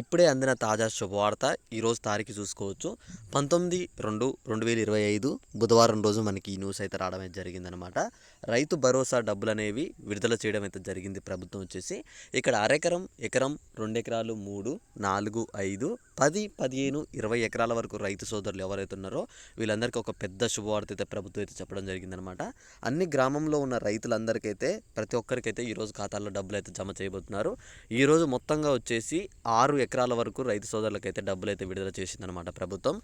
ఇప్పుడే అందిన తాజా శుభవార్త ఈరోజు తారీఖు చూసుకోవచ్చు. పంతొమ్మిది రెండు రెండు వేల ఇరవై ఐదు బుధవారం రోజు మనకి ఈ న్యూస్ అయితే రావడం అయితే జరిగిందనమాట రైతు భరోసా డబ్బులు అనేవి విడుదల చేయడం అయితే జరిగింది ప్రభుత్వం వచ్చేసి. ఇక్కడ అరెకరం ఎకరం రెండు ఎకరాలు మూడు నాలుగు ఐదు పది పదిహేను ఇరవై ఎకరాల వరకు రైతు సోదరులు ఎవరైతే ఉన్నారో వీళ్ళందరికీ ఒక పెద్ద శుభవార్త అయితే ప్రభుత్వం అయితే చెప్పడం జరిగిందనమాట అన్ని గ్రామంలో ఉన్న రైతులందరికైతే ప్రతి ఒక్కరికైతే ఈరోజు ఖాతాల్లో డబ్బులు అయితే జమ చేయబోతున్నారు. ఈరోజు మొత్తంగా వచ్చేసి ఆరు ఎకరాల వరకు రైతు సోదరులకైతే డబ్బులు అయితే విడుదల చేసిందనమాట ప్రభుత్వం.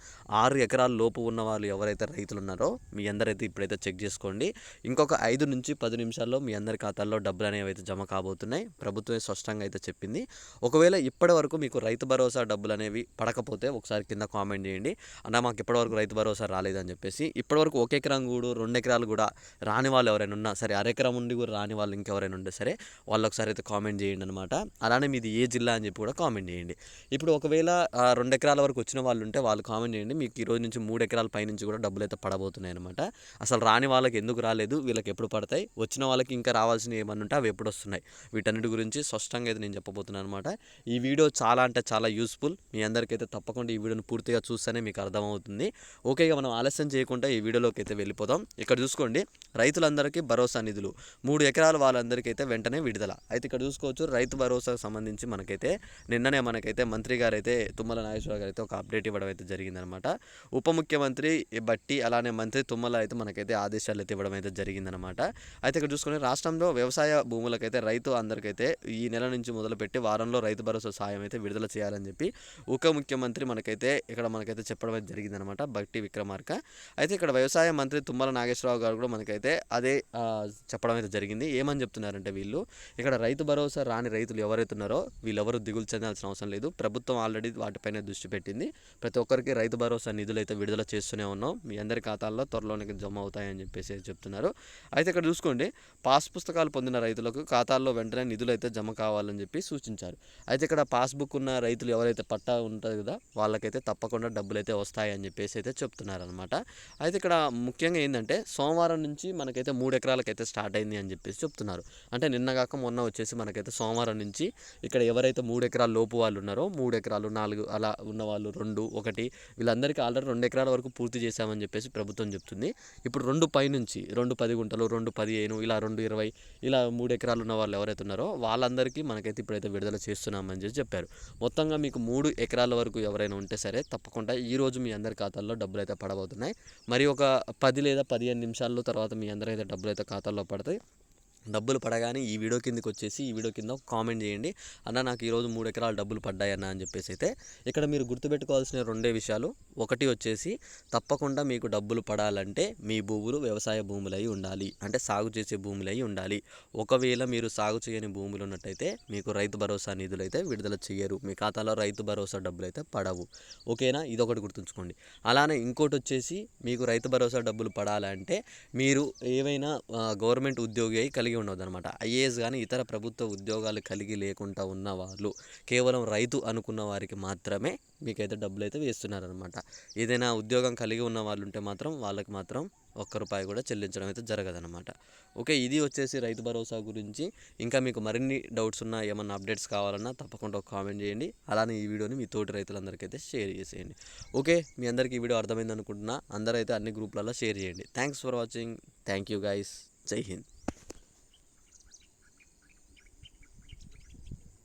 ఆరు ఎకరాల లోపు ఉన్న వాళ్ళు ఎవరైతే రైతులు ఉన్నారో మీ అందరైతే ఇప్పుడైతే చెక్ చేసుకోండి. ఇంకొక ఐదు నుంచి పది నిమిషాల్లో మీ అందరి ఖాతాల్లో డబ్బులు అనేవి అయితే జమ కాబోతున్నాయి. ప్రభుత్వమే స్పష్టంగా అయితే చెప్పింది. ఒకవేళ ఇప్పటి వరకు మీకు రైతు భరోసా డబ్బులు అనేవి పడకపోతే ఒకసారి కింద కామెంట్ చేయండి. అన్న మాకు ఇప్పటివరకు రైతు భరోసా రాలేదని చెప్పేసి ఇప్పటివరకు ఒక ఎకరం కూడా రెండు ఎకరాలు కూడా రాని వాళ్ళు ఎవరైనా ఉన్నా సరే అరెకరం ఉండి కూడా రాని వాళ్ళు ఇంకెవరైనా ఉంటే సరే వాళ్ళు ఒకసారి అయితే కామెంట్ చేయండి అనమాట అలానే మీది ఏ జిల్లా అని చెప్పి కూడా కామెంట్ చేయండి. ఇప్పుడు ఒకవేళ ఆ, రెండు ఎకరాల వరకు వచ్చిన వాళ్ళు ఉంటే వాళ్ళు కామెంట్ చేయండి. మీకు ఈ రోజు నుంచి మూడు ఎకరాల పైనుంచి కూడా డబ్బులు అయితే పడబోతున్నాయి అనమాట అసలు రాని వాళ్ళకి ఎందుకు రాలేదు వీళ్ళకి ఎప్పుడు పడతాయి వచ్చిన వాళ్ళకి ఇంకా రావాల్సినవి ఏమన్నా ఉంటే అవి ఎప్పుడు వస్తున్నాయి. వీటన్నిటి గురించి స్పష్టంగా అయితే నేను చెప్పబోతున్నాను అనమాట ఈ వీడియో చాలా అంటే చాలా యూస్ఫుల్. మీ అందరికైతే తప్పకుండా ఈ వీడియోని పూర్తిగా చూస్తేనే మీకు అర్థమవుతుంది. ఓకే మనం ఆలస్యం చేయకుండా ఈ వీడియోలోకి అయితే వెళ్ళిపోదాం. ఇక్కడ చూసుకోండి రైతులందరికీ భరోసా నిధులు. మూడు ఎకరాల వాళ్ళందరికీ అయితే వెంటనే విడుదల. అయితే ఇక్కడ చూసుకోవచ్చు రైతు భరోసాకు సంబంధించి మనకైతే నిన్ననే మన మనకైతే మంత్రి గారు అయితే తుమ్మల నాగేశ్వర గారు అయితే ఒక అప్డేట్ ఇవ్వడం అయితే జరిగిందనమాట. ఉప ముఖ్యమంత్రి బట్టి అలానే మంత్రి తుమ్మల అయితే మనకైతే ఆదేశాలు అయితే ఇవ్వడం అయితే జరిగిందనమాట. అయితే ఇక్కడ చూసుకుని రాష్ట్రంలో వ్యవసాయ భూములకైతే రైతు అందరికైతే ఈ నెల నుంచి మొదలుపెట్టి వారంలో రైతు భరోసా సాయం అయితే విడుదల చేయాలని చెప్పి ఉప ముఖ్యమంత్రి మనకైతే ఇక్కడ మనకైతే చెప్పడం అయితే జరిగిందనమాట బట్టి విక్రమార్క. అయితే ఇక్కడ వ్యవసాయ మంత్రి తుమ్మల నాగేశ్వరరావు గారు కూడా మనకైతే అదే చెప్పడం అయితే జరిగింది. ఏమని చెప్తున్నారంటే వీళ్ళు ఇక్కడ రైతు భరోసా రాని రైతులు ఎవరైతే ఉన్నారో దిగులు చెందాల్సిన అవసరం లేదు. ప్రభుత్వం ఆల్రెడీ వాటిపైన దృష్టి పెట్టింది. ప్రతి ఒక్కరికి రైతు భరోసా నిధులు అయితే విడుదల చేస్తూనే ఉన్నాం. మీ అందరి ఖాతాల్లో త్వరలోనే జమ అవుతాయని చెప్పేసి చెప్తున్నారు. అయితే ఇక్కడ చూసుకోండి. పాస్ పుస్తకాలు పొందిన రైతులకు ఖాతాల్లో వెంటనే నిధులు అయితే జమ కావాలని చెప్పి సూచించారు. అయితే ఇక్కడ పాస్బుక్ ఉన్న రైతులు ఎవరైతే పట్టా ఉంటుంది కదా వాళ్ళకైతే తప్పకుండా డబ్బులు అయితే వస్తాయని చెప్పేసి అయితే చెప్తున్నారు అనమాట అయితే ఇక్కడ ముఖ్యంగా ఏంటంటే సోమవారం నుంచి మనకైతే మూడు ఎకరాలకైతే స్టార్ట్ అయింది అని చెప్పేసి చెప్తున్నారు. అంటే నిన్న కాక మొన్న వచ్చేసి మనకైతే సోమవారం నుంచి ఇక్కడ ఎవరైతే మూడు ఎకరాల లోపు వాళ్ళు ఉన్నారో మూడు ఎకరాలు నాలుగు అలా ఉన్న వాళ్ళు రెండు ఒకటి వీళ్ళందరికీ ఆల్రెడీ రెండు ఎకరాల వరకు పూర్తి చేశామని చెప్పేసి ప్రభుత్వం చెప్తుంది. ఇప్పుడు రెండు పైనుంచి రెండు పది గుంటలు రెండు పదిహేను ఇలా రెండు ఇరవై ఇలా మూడు ఎకరాలు ఉన్న వాళ్ళు ఎవరైతే ఉన్నారో వాళ్ళందరికీ మనకైతే ఇప్పుడైతే విడుదల చేస్తున్నామని చెప్పి చెప్పారు. మొత్తంగా మీకు మూడు ఎకరాల వరకు ఎవరైనా ఉంటే సరే తప్పకుండా ఈ రోజు మీ అందరి ఖాతాల్లో డబ్బులు అయితే పడబోతున్నాయి. మరి ఒక పది లేదా పదిహేను నిమిషాల్లో తర్వాత మీ అందరైతే డబ్బులు అయితే ఖాతాల్లో పడతాయి. డబ్బులు పడగానే ఈ వీడియో కిందకి వచ్చేసి ఈ వీడియో కింద ఒక కామెంట్ చేయండి. అన్న నాకు ఈరోజు మూడు ఎకరాలు డబ్బులు పడ్డాయన్న అని చెప్పేసి అయితే ఇక్కడ మీరు గుర్తుపెట్టుకోవాల్సిన రెండే విషయాలు. ఒకటి వచ్చేసి తప్పకుండా మీకు డబ్బులు పడాలంటే మీ భూములు వ్యవసాయ భూములై ఉండాలి. అంటే సాగు చేసే భూములై ఉండాలి. ఒకవేళ మీరు సాగు చేయని భూములు ఉన్నట్టయితే మీకు రైతు భరోసా నిధులు అయితే విడుదల చేయరు. మీ ఖాతాలో రైతు భరోసా డబ్బులు అయితే పడవు. ఓకేనా? ఇదొకటి గుర్తుంచుకోండి. అలానే ఇంకోటి వచ్చేసి మీకు రైతు భరోసా డబ్బులు పడాలంటే మీరు ఏవైనా గవర్నమెంట్ ఉద్యోగి అయి కలిగి ఉండవద్దు అనమాట ఐఏఎస్ కానీ ఇతర ప్రభుత్వ ఉద్యోగాలు కలిగి లేకుండా ఉన్న వాళ్ళు కేవలం రైతు అనుకున్న వారికి మాత్రమే మీకైతే డబ్బులు అయితే వేస్తున్నారనమాట ఏదైనా ఉద్యోగం కలిగి ఉన్న వాళ్ళు ఉంటే మాత్రం వాళ్ళకి మాత్రం ఒక్క రూపాయి కూడా చెల్లించడం అయితే జరగదనమాట ఓకే ఇది వచ్చేసి రైతు భరోసా గురించి. ఇంకా మీకు మరిన్ని డౌట్స్ ఉన్నా ఏమన్నా అప్డేట్స్ కావాలన్నా తప్పకుండా ఒక కామెంట్ చేయండి. అలానే ఈ వీడియోని మీ తోటి రైతులందరికీ అయితే షేర్ చేసేయండి. ఓకే మీ అందరికీ ఈ వీడియో అర్థమైంది అనుకుంటున్నా అందరైతే అన్ని గ్రూప్లలో షేర్ చేయండి. Thanks for watching. Thank you guys Jai Hind.